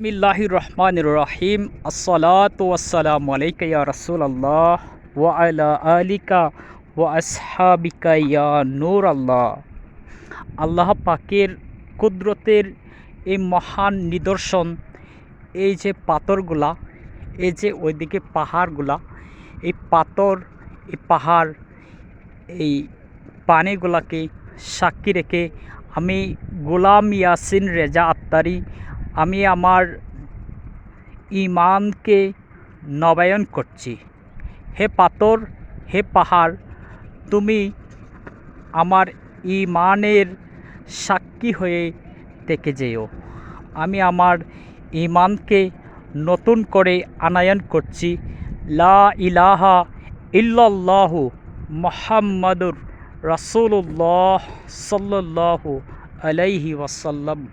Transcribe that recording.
বিসমিল্লাহির রহমানির রহিম আসসালাতু ওয়াসসালামু আলাইকা রাসূলুল্লাহ ওয়া আলা আলিকা ওয়া আসহাবিকা ইয়া নূর আল্লাহ আল্লাহ পাকের কুদরতের এই মহান নিদর্শন, এই যে পাথরগুলা, এই যে ওইদিকে পাহাড়গুলা, এই পাথর, এই পাহাড়, এই পানিগুলাকে সাক্ষী রেখে আমি গোলাম ইয়াসিন রেজা আত্মারি আমি আমার ইমানকে নবায়ন করছি। হে পাথর, হে পাহাড়, তুমি আমার ইমানের সাক্ষী হয়ে থেকে যেও। আমি আমার ইমানকে নতুন করে আনায়ন করছি। লা ইলাহা ইল্লাল্লাহু মোহাম্মদুর রাসূলুল্লাহ সাল্লাল্লাহু আলাইহি ওয়াসাল্লাম।